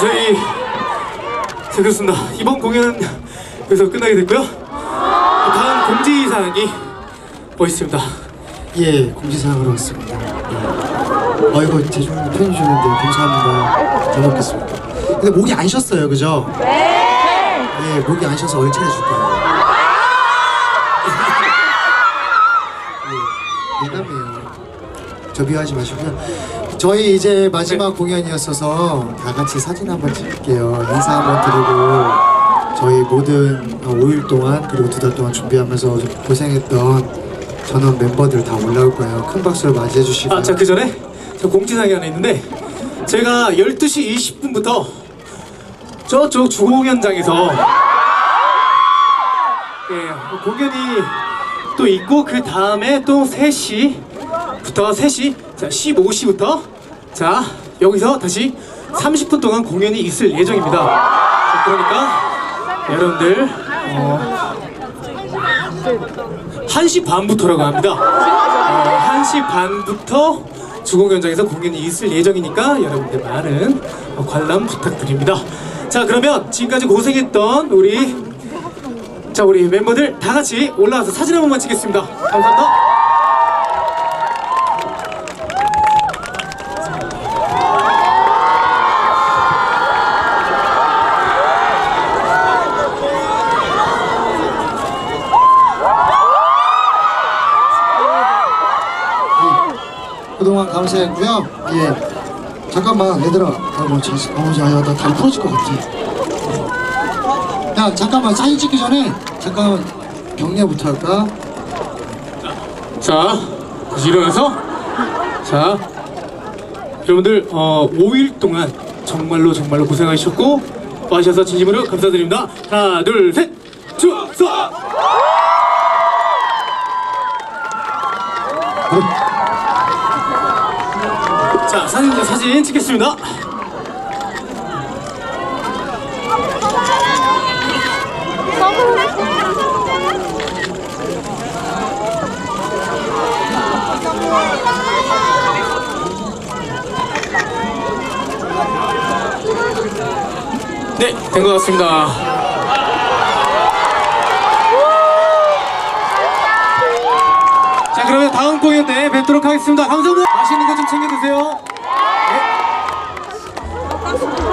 저희 자 그렇습니다. 이번 공연은 여기서 끝나게 됐고요. 다음 공지사항이 뭐 있습니다. 예, 공지사항으로 왔습니다. 예. 어이구, 대중님 편히 주는데 감사합니다. 잘 먹겠습니다. 근데 목이 안 쉬었어요, 그죠? 네! 예, 목이 안 쉬어서 얼차려 줄 거예요. 예, 농담이에요. 저 미워하지 마시고요. 저희 이제 마지막 공연이었어서 다 같이 사진 한번 찍을게요. 인사 한번 드리고 저희 모든 5일 동안 그리고 두 달 동안 준비하면서 좀 고생했던 전원 멤버들 다 올라올 거예요. 큰 박수로 맞이해 주시고. 아, 자, 그 전에 저 공지사항이 하나 있는데 저희가 12시 20분부터 저쪽 주공연장에서 예, 공연이 또 있고 그 다음에 또 3시부터 3시 자 15시부터 자 여기서 다시 30분 동안 공연이 있을 예정입니다. 자, 그러니까 여러분들 어, 1시 반부터라고 합니다. 어, 1시 반부터 주공연장에서 공연이 있을 예정이니까 여러분들 많은 어, 관람 부탁드립니다. 자 그러면 지금까지 고생했던 우리 자 우리 멤버들 다 같이 올라와서 사진 한 번만 찍겠습니다. 감사합니다. 그동안 감사했고요. 예. 잠깐만 얘들아. 아이고 자, 아우 야야 나 다리 부러질 것 같아. 야 잠깐만 사진 찍기 전에 잠깐만 격려부터 할까? 자 다시 일어나서 자 여러분들 어 5일 동안 정말로 정말로 고생하셨고 와주셔서 진심으로 감사드립니다. 하나 둘 셋. 주서 자 사진 사진 찍겠습니다. 네, 된 것 같습니다. 자, 그러면 다음 공연 때 뵙도록 하겠습니다. 감사합니다. 맛있는 거 좀 챙겨 드세요. 네.